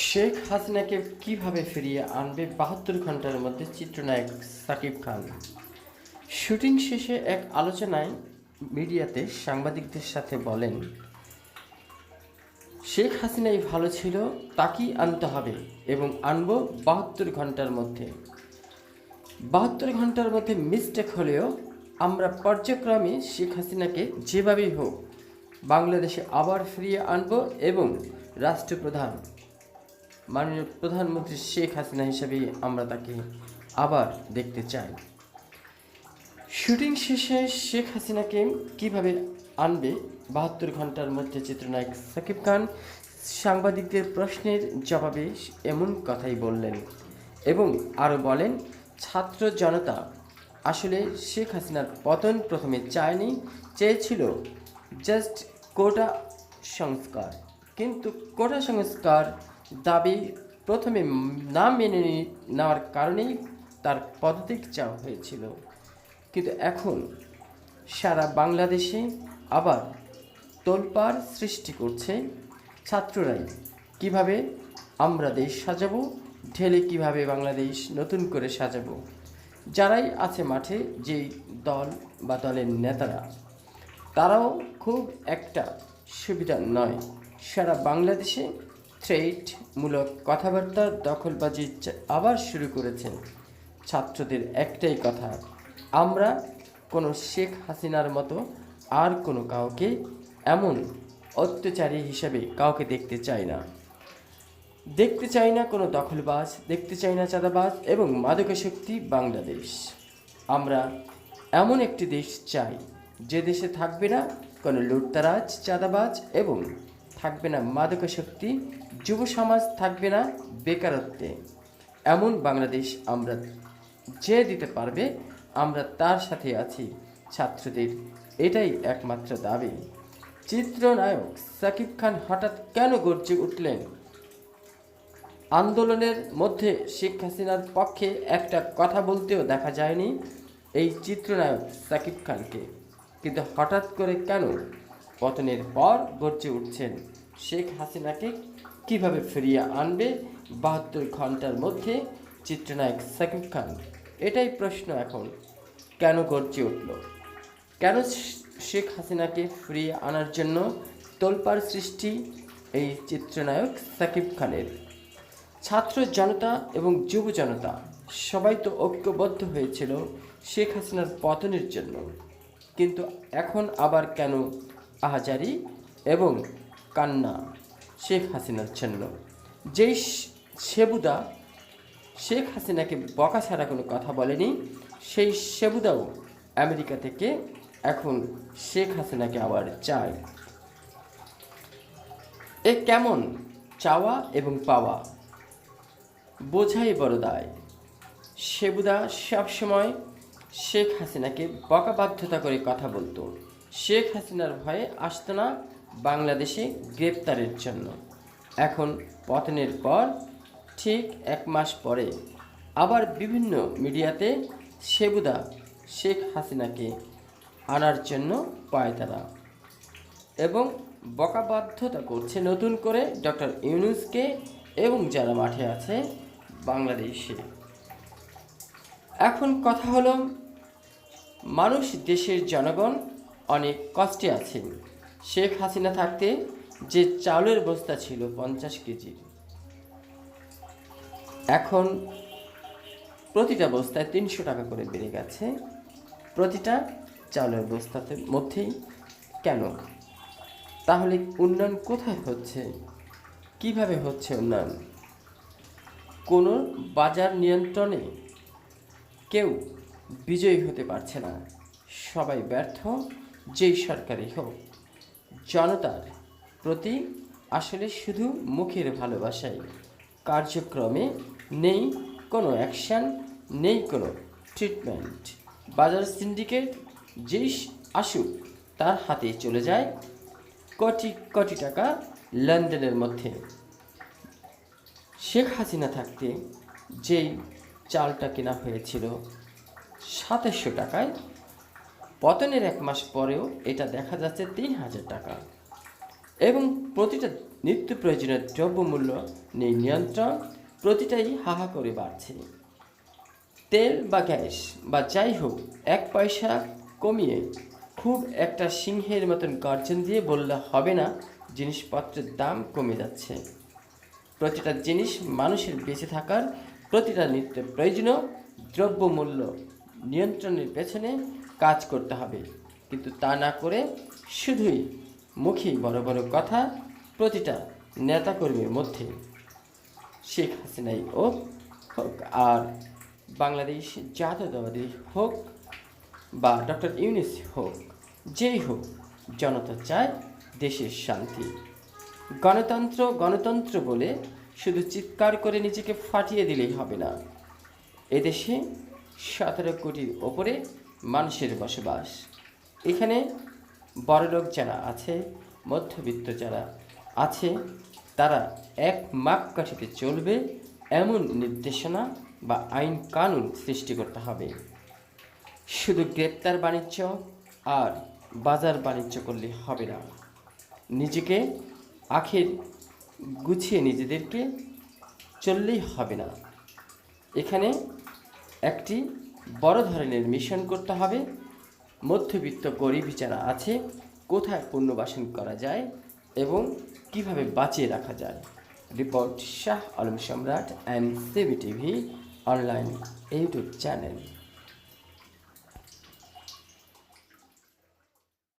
শেখ হাসিনাকে কীভাবে ফিরিয়ে আনবে বাহাত্তর ঘণ্টার মধ্যে চিত্রনায়ক সাকিব খান? শুটিং শেষে এক আলোচনায় মিডিয়াতে সাংবাদিকদের সাথে বলেন, শেখ হাসিনাই ভালো ছিল, তাকেই আনতে হবে এবং আনব বাহাত্তর ঘণ্টার মধ্যে। বাহাত্তর ঘণ্টার মধ্যে মিস্টেক হলেও আমরা পর্যায়ক্রমে শেখ হাসিনাকে যেভাবেই হোক বাংলাদেশে আবার ফিরিয়ে আনব এবং রাষ্ট্রপ্রধান মাননীয় প্রধানমন্ত্রী শেখ হাসিনা হিসেবে আমরা তাকে আবার দেখতে চাই। শুটিং শেষে শেখ হাসিনাকে কীভাবে আনবে? বাহাত্তর ঘণ্টার মধ্যে চিত্রনায়ক সাকিব খান সাংবাদিকদের প্রশ্নের জবাবে এমন কথাই বললেন এবং আরও বলেন, ছাত্র জনতা আসলে শেখ হাসিনার পতন প্রথমে চায়নি, চেয়েছিল জাস্ট কোটা সংস্কার। কিন্তু কোটা সংস্কার দাবি প্রথমে না মেনে নেওয়ার কারণেই তার পদত্যাগ চাওয়া হয়েছিল। কিন্তু এখন সারা বাংলাদেশে আবার তোলপাড় সৃষ্টি করছে ছাত্ররাই। কীভাবে আমরা দেশ সাজাবো, ঢেলে কীভাবে বাংলাদেশ নতুন করে সাজাবো? যারাই আছে মাঠে, যেই দল বা দলের নেতারা, তারাও খুব একটা সুবিধা নয়। সারা বাংলাদেশে থ্রেটমূলক কথাবার্তা দখলবাজি আবার শুরু করেছেন। ছাত্রদের একটাই কথা, আমরা কোনো শেখ হাসিনার মতো আর কোনো কাউকে এমন অত্যাচারী হিসাবে কাউকে দেখতে চাই না। দেখতে চাই না কোনো দখলবাজ, দেখতে চাই না চাঁদাবাজ এবং মাদকাসক্তি বাংলাদেশ। আমরা এমন একটি দেশ চাই, যে দেশে থাকবে না কোনো লুটতারাজ, চাঁদাবাজ এবং থাকবে না মাদকাসক্তি যুব সমাজ থাকবে না বেকারত্বে। এমন বাংলাদেশ আমরা যে দিতে পারবে, আমরা তার সাথে আছি। ছাত্রদের এটাই একমাত্র দাবি। চিত্রনায়ক সাকিব খান হঠাৎ কেন গর্জে উঠলেন? আন্দোলনের মধ্যে শেখ হাসিনার পক্ষে একটা কথা বলতেও দেখা যায়নি এই চিত্রনায়ক সাকিব খানকে। কিন্তু হঠাৎ করে কেন? পতনের পর গর্জে উঠছেন শেখ হাসিনাকে কীভাবে ফিরিয়ে আনবে? বাহাত্তর ঘণ্টার মধ্যে চিত্রনায়ক সাকিব খান। এটাই প্রশ্ন এখন কেন গর্জে উঠল? কেন শেখ হাসিনাকে ফিরিয়ে আনার জন্য তোলপার সৃষ্টি এই চিত্রনায়ক সাকিব খানের? ছাত্র জনতা এবং যুব জনতা সবাই তো ঐক্যবদ্ধ হয়েছিল শেখ হাসিনার পতনের জন্য। কিন্তু এখন আবার কেন আহাজারি এবং কান্না, শেখ হাসিনার জন্য যেই সেবুদা শেখ হাসিনাকে বকা ছাড়া কোনো কথা বলেনি, সেই সেবুদাও আমেরিকা থেকে এখন শেখ হাসিনাকে আবার চায়। এ কেমন চাওয়া এবং পাওয়া? বোঝাই বড় দায়। সেবুদা সবসময় শেখ হাসিনাকে বকা বাধ্যতা করে কথা বলতো। শেখ হাসিনার ভয়ে আসতো না বাংলাদেশে গ্রেপ্তারের জন্য। এখন পতনের পর ঠিক এক মাস পরে আবার বিভিন্ন মিডিয়াতে সেবুদা শেখ হাসিনাকে আনার জন্য পায় তারা এবং বকাবাধ্যতা করছে নতুন করে ডক্টর ইউনুসকে এবং যারা মাঠে আছে বাংলাদেশে। এখন কথা হলো, মানুষ দেশের জনগণ অনেক কষ্টে আছে। শেখ হাসিনা থাকতে যে চাউলের বস্তা ছিল পঞ্চাশ কেজির এখন প্রতিটা বস্তায় তিনশো টাকা করে বেড়ে গেছে। প্রতিটা চাউলের বস্তাতে মধ্যেই কেন? তাহলে উন্নয়ন কোথায় হচ্ছে? কীভাবে হচ্ছে উন্নয়ন? কোনো বাজার নিয়ন্ত্রণে কেউ বিজয়ী হতে পারছে না। সবাই ব্যর্থ, যেই সরকারই হোক। জনতার প্রতি আসলে শুধু মুখের ভালোবাসাই কার্যক্রমে নেই কোনো অ্যাকশন নেই কোনো ট্রিটমেন্ট বাজার সিন্ডিকেট যেই আসুক, তার হাতে চলে যায় কোটি কোটি টাকা লেনদেনের মধ্যে। শেখ হাসিনা থাকতে যেই চালটা কেনা হয়েছিল সাতাশশো টাকায় পতনের এক মাস পরেও এটা দেখা যাচ্ছে তিন হাজার টাকা। এবং প্রতিটা নিত্য প্রয়োজনীয় দ্রব্যমূল্য নেই নিয়ন্ত্রণ প্রতিটাই হাহা করে বাড়ছে। তেল বা গ্যাস বা যাই হোক, এক পয়সা কমিয়ে খুব একটা সিংহের মতন গর্জন দিয়ে বললে হবে না, জিনিসপত্রের দাম কমে যাচ্ছে। প্রতিটা জিনিস মানুষের বেঁচে থাকার প্রতিটা নিত্য প্রয়োজনীয় দ্রব্যমূল্য নিয়ন্ত্রণের পেছনে কাজ করতে হবে। কিন্তু তা না করে শুধুই মুখে বড় বড় কথা প্রতিটা নেতাকর্মীর মধ্যে শেখ হাসিনাই ও হোক আর বাংলাদেশ জাতীয়তাবাদী হোক বা ডক্টর ইউনিস হোক, যেই হোক, জনতা চায় দেশের শান্তি। গণতন্ত্র গণতন্ত্র বলে শুধু চিৎকার করে নিজেকে ফাটিয়ে দিলেই হবে না। এদেশে সতেরো কোটির ওপরে মানুষের বসবাস। এখানে বড়লোক যারা আছে, মধ্যবিত্ত যারা আছে, তারা এক মাপকাঠিতে চলবে এমন নির্দেশনা বা আইন কানুন সৃষ্টি করতে হবে। শুধু গ্রেপ্তার বাণিজ্য আর বাজার বাণিজ্য করলে হবে না। নিজেকে আখের গুছিয়ে নিজেদেরকে চললেই হবে না। এখানে একটি বড় ধরনের মিশন করতে হবে। মধ্যবিত্ত গরিব যারা আছে, কোথায় পুনর্বাসন করা যায় এবং কীভাবে বাঁচিয়ে রাখা যায়? Report Shah Alam Samrat and C B TV online YouTube channel.